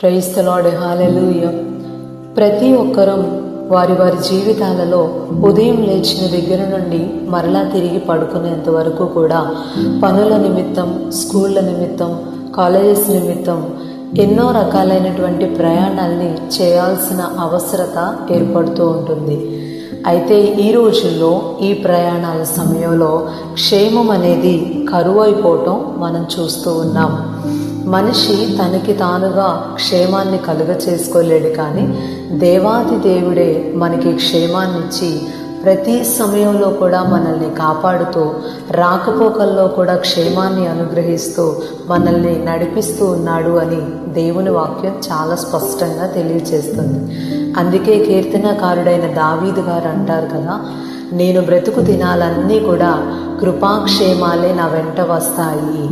క్రైస్తలాడు hallelujah ప్రతి ఒక్కరం వారి వారి జీవితాలలో ఉదయం లేచిన దగ్గర నుండి మరలా తిరిగి పడుకునేంత వరకు కూడా పనుల నిమిత్తం స్కూళ్ళ నిమిత్తం కాలేజెస్ నిమిత్తం ఎన్నో రకాలైనటువంటి ప్రయాణాల్ని చేయాల్సిన అవసరత ఏర్పడుతూ ఉంటుంది. అయితే ఈ రోజుల్లో ఈ ప్రయాణాల సమయంలో క్షేమం అనేది కరువు అయిపోవటం మనం చూస్తూ ఉన్నాం. మనిషి తనకి తానుగా క్షేమాన్ని కలుగ చేసుకోలేడు కానీ దేవాది దేవుడే మనకి క్షేమాన్నిచ్చి ప్రతి సమయంలో కూడా మనల్ని కాపాడుతూ రాకపోకల్లో కూడా క్షేమాన్ని అనుగ్రహిస్తూ మనల్ని నడిపిస్తూ ఉన్నాడు అని దేవుని వాక్యం చాలా స్పష్టంగా తెలియచేస్తుంది. అందుకే కీర్తనకారుడైన దావీదు గారు అంటారు కదా నేను బ్రతుకు దినాలన్నీ కూడా కృపాక్షేమాలే నా వెంట వస్తాయి.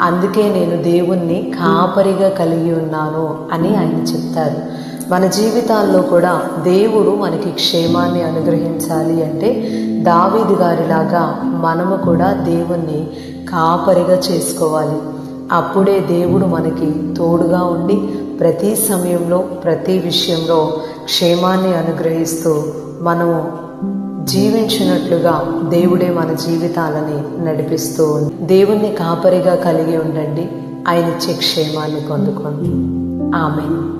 అందుకే నేను దేవుణ్ణి కాపరిగా కలిగి ఉన్నాను అని ఆయన చెప్తారు. మన జీవితాల్లో కూడా దేవుడు మనకి క్షేమాన్ని అనుగ్రహించాలి అంటే దావీదు గారిలాగా మనము కూడా దేవుణ్ణి కాపరిగా చేసుకోవాలి. అప్పుడే దేవుడు మనకి తోడుగా ఉండి ప్రతి సమయంలో ప్రతి విషయంలో క్షేమాన్ని అనుగ్రహిస్తూ మనము జీవించినట్లుగా దేవుడే మన జీవితాలని నడిపిస్తూ ఉంది. దేవుణ్ణి కాపరిగా కలిగి ఉండండి. ఆయన ఇచ్చే క్షేమాన్ని పొందుకోండి. ఆమె